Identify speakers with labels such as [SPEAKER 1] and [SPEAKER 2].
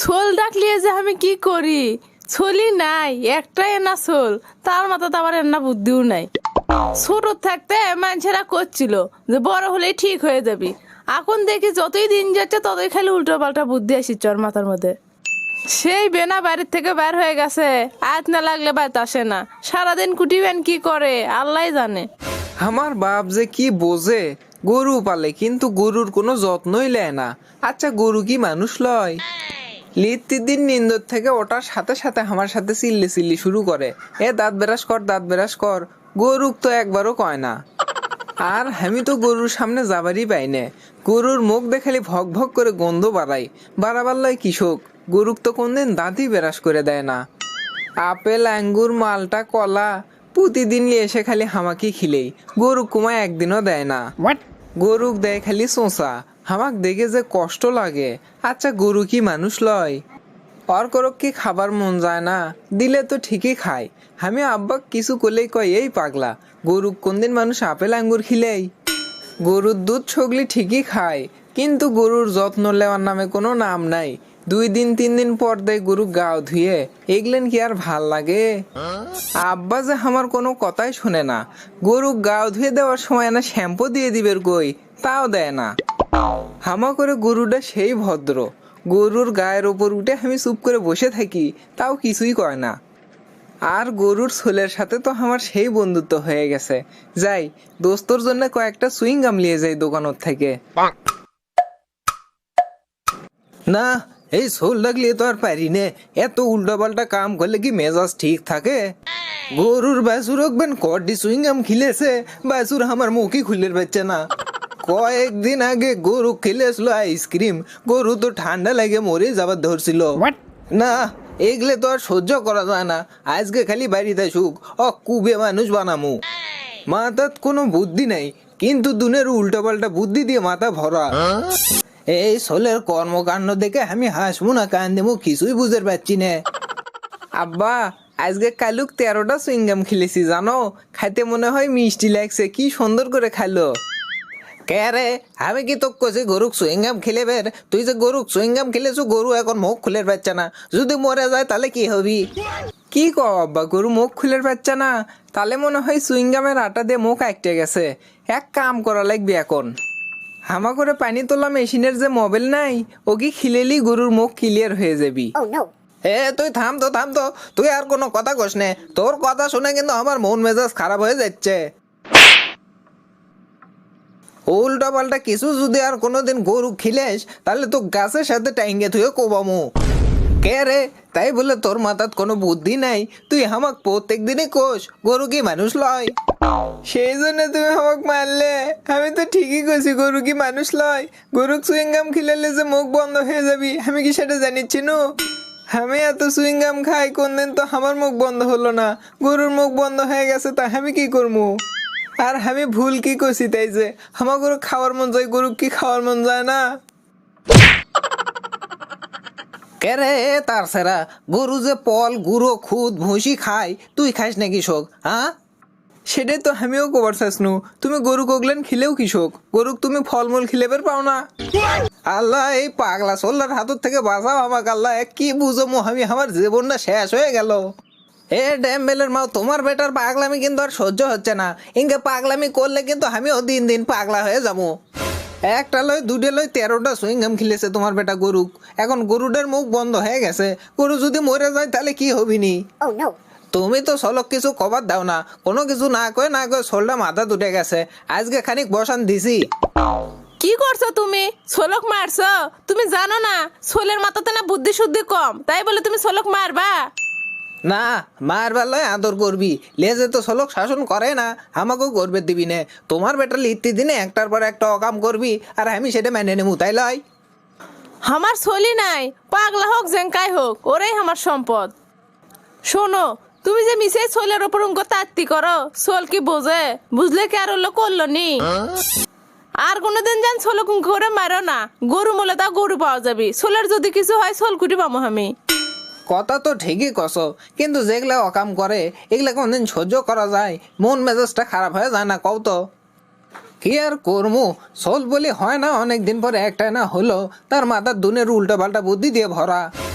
[SPEAKER 1] ছোল ডাকলিয়ে যে আমি কি করি? ছলি নাই, একটাই না ছোল। তার মাথাতে আবার এন্না বুদ্ধিও নাই। ছোট থাকতে মানুষেরা করছিল যে বড় হলেই ঠিক হয়ে যাবি। এখন দেখি যতই দিন যাচ্ছে ততই খালি উল্টো পাল্টা বুদ্ধি আসিচ্ছে ওর মাথার মধ্যে। সেই বেনা বাড়ির থেকে বের হয়ে গেছে। আজ না লাগলে বাড়িতে আসে না। সারাদিন কুটি কুটিবেন কি করে? আল্লাহ জানে।
[SPEAKER 2] আমার বাপ যে কি বোঝে, গরু পালে কিন্তু গরুর কোনো যত্নই লেয় না। আচ্ছা গরু কি মানুষ লয়? লিত্তির দিন নিন্দর থেকে ওটার সাথে সাথে আমার সাথে চিল্লি চিল্লি শুরু করে। এ দাঁত বেরাস কর, দাঁত বেরাস কর। গরুক তো একবারও কয় না। আর আমি তো গরুর সামনে যাবারই পাই না। গরুর মুখ দেখালি ভক ভক করে গন্ধ বাড়াই বাড়াবার লয় কৃষক। গরুক তো কোনদিন দাঁতই বেরাস করে দেয় না। আপেল, আঙ্গুর, মালটা, কলা প্রতিদিন এসে খালি হামাকি খিলেই। গরু কুমায় একদিনও দেয় না। গরুক দেয় খালি চোঁচা। আমাক দেখে যে কষ্ট লাগে। আচ্ছা গরু কি মানুষ লয়? অর করক কি খাবার মন যায় না? দিলে তো ঠিকই খায়। আমি আব্বাক কিছু করলেই কয়, এই পাগলা গরুক কোনদিন মানুষ আপেল আঙ্গুর খিলেই? গরুর দুধ ছগলি ঠিকই খায়, কিন্তু গরুর যত্ন নেওয়ার নামে কোনো নাম নাই। দুই দিন তিন দিন পর দেয় গরু গাও ধুয়ে। এগলেন কি আর ভালো লাগে? আব্বা যে আমার কোনো কথাই শুনে না। গরু গাও ধুয়ে দেওয়ার সময় না শ্যাম্পু দিয়ে দিবের কই? তাও দেয় না। হামা করে গরুটা সেই ভদ্র। গরুর গায়ের ওপর উঠে আমি চুপ করে বসে থাকি তাও কিছুই কয় না। আর গরুর ছোলের সাথে তো আমার সেই বন্ধুত্ব হয়ে গেছে। যাই দোস্তর জন্য কয়েকটা সুইং গাম নিয়ে যাই দোকানের থেকে। না এই সোল লাগলে তো আর পারি নে। এত উল্টা পাল্টা কাম করলে কি মেজাজ ঠিক থাকে? গরুর বাসুর বেন কডি সুইং গাম খিলেছে বাসুর আমার মুখই খুলের পাচ্ছে না। কয়েকদিন আগে গরু খেলেছিল আইসক্রিম গরু তো ঠান্ডা লাগে মরে যাবার ধরছিল। না এগুলো তো আর সহ্য করা যায় না আজকে খালি বাড়িতে সুখ অ কুবে মানুষ বানামু। মাথাত কোনো বুদ্ধি নাই কিন্তু দুনের উল্টা পাল্টা বুদ্ধি দিয়ে মাথা ভরা। এই সোলের কর্মকাণ্ড দেখে আমি হাসবো না কান দেবো কিছুই বুঝতে পারছি না। আব্বা, আজকে কালুক তেরোটা সুইংগাম খেলেছি, জানো? খাইতে মনে হয় মিষ্টি লাগছে, কি সুন্দর করে খালো। কে রে, আমি কি তোকে কছি গরুক সুইংগাম খেলে বের তুই যে গরুক সুইংগাম খেলেছো, গরু এখন মুখ খুলে পাচ্ছে না। যদি মরে যায়, তাহলে কি হবি? কি কো আব্বা, গরু মুখ খুলে পাচ্ছে না? তাহলে মনে হয় সুইংগামের আটা দিয়ে মুখ আঁকটে গেছে। এক কাম করা লাগবে এখন। হামা করে পানি তোলা মেশিনের যে মোবাইল নাই ও কি খিলেলি গরুর মুখ ক্লিয়ার হয়ে যাবি।
[SPEAKER 3] Oh
[SPEAKER 2] এ তুই থাম তো থাম তো। তুই আর কোনো কথা কস নে। তোর কথা শুনে কিন্তু আমার মন মেজাজ খারাপ হয়ে যাচ্ছে। উল্টা পাল্টা কিছু যদি আর কোনোদিন গরু খিলেস তাহলে তো গাছের সাথে টাইঙ্গে তুই কোবামু। কে রে? তাই বলে তোর মাথাত কোনো বুদ্ধি নাই। তুই আমাক প্রত্যেক দিনই কোষ গরু কি মানুষ লয়? সেই জন্য তুমি আমাক মারলে। আমি তো ঠিকই কইছি গরু কি মানুষ লয়। গরু চুইংগাম খিলালে যে মুখ বন্ধ হয়ে যাবি, আমি কি সেটা জানিচ্ছি নু? আমি এত চুইংগাম খাই কোনদিন তো আমার মুখ বন্ধ হলো না। গরুর মুখ বন্ধ হয়ে গেছে তা আমি কি করব আর আমি ভুল কি করছি তাই যে আমার গরু খাওয়ার মন যায় গরু কি খাওয়ার মন যায় না? কেরে তার সেরা? গরু যে পল, গুঁড়ো, খুদ, ভুসি খায়, তুই খাইস নাকি শোক হ্যাঁ? সেটাই তো আমিও কবার চাইছনু তুমি গরু কগলেন খিলেও কৃষক গরুক তুমি ফলমূল খিলেবের পাও না। আল্লাহ, এই পাগলা সোল্লার হাতর থেকে বাঁচাও আমাকে, আল্লাহ কি বুঝব আমি আমার জীবনটা শেষ হয়ে গেল। এ ড্যাম্বেলের মাও, তোমার বেটার পাগলামি কিন্তু আর সহ্য হচ্ছে না। ইনকে পাগলামি করলে কিন্তু আমিও দিন দিন পাগলা হয়ে যাব। একটা লয় দুটে লয়, তেরোটা সুইংগাম খিলেছে তোমার বেটা গরুক। এখন গরুটার মুখ বন্ধ হয়ে গেছে। গরু যদি মরে যায় তাহলে কি হবি নি
[SPEAKER 3] Oh.
[SPEAKER 2] তুমি তো সলক কিছু কবার দাও না। কোনো কিছু না কয়ে না কয়ে সোলটা মাথা দুটে গেছে। আজকে খানিক বসান দিছি।
[SPEAKER 1] কি করছ তুমি? ছোলক মারছো? তুমি জানো না ছোলের মাথাতে না বুদ্ধি শুদ্ধি কম। তাই বলে তুমি ছোলক মারবা?
[SPEAKER 2] না মার বেলায় আদর করবি। লেজে তো সলক শাসন করে না আমাকেও করবে দিবি নে। তোমার বেটার লিখতে দিনে একটার পর একটা অকাম করবি আর আমি সেটা মেনে নেব তাই লয়।
[SPEAKER 1] আমার ছলি নাই পাগলা হোক জেঙ্কাই হোক ওরাই আমার সম্পদ। শোনো তুমি যে মিশে ছোলের ওপর উঙ্গ তাত্তি করো সোল কি বোঝে বুঝলে কি আর ওগুলো করল নি? আর কোনোদিন যান ছোলক উঙ্গ করে মারো না। গরু মলে তা গরু পাওয়া যাবে। সোলের যদি কিছু হয় সোল কুটি পাবো আমি।
[SPEAKER 2] কথা তো ঠিকই কস কিন্তু যেগুলা অকাম করে এগুলা কোনদিন সহ্য করা যায়। মন মেজাজটা খারাপ হয়ে যায় না কও তো। কি আর করমু সোল বলি হয় না অনেকদিন পরে একটা না হলো। তার মাথার দুনের উল্টো পাল্টা বুদ্ধি দিয়ে ভরা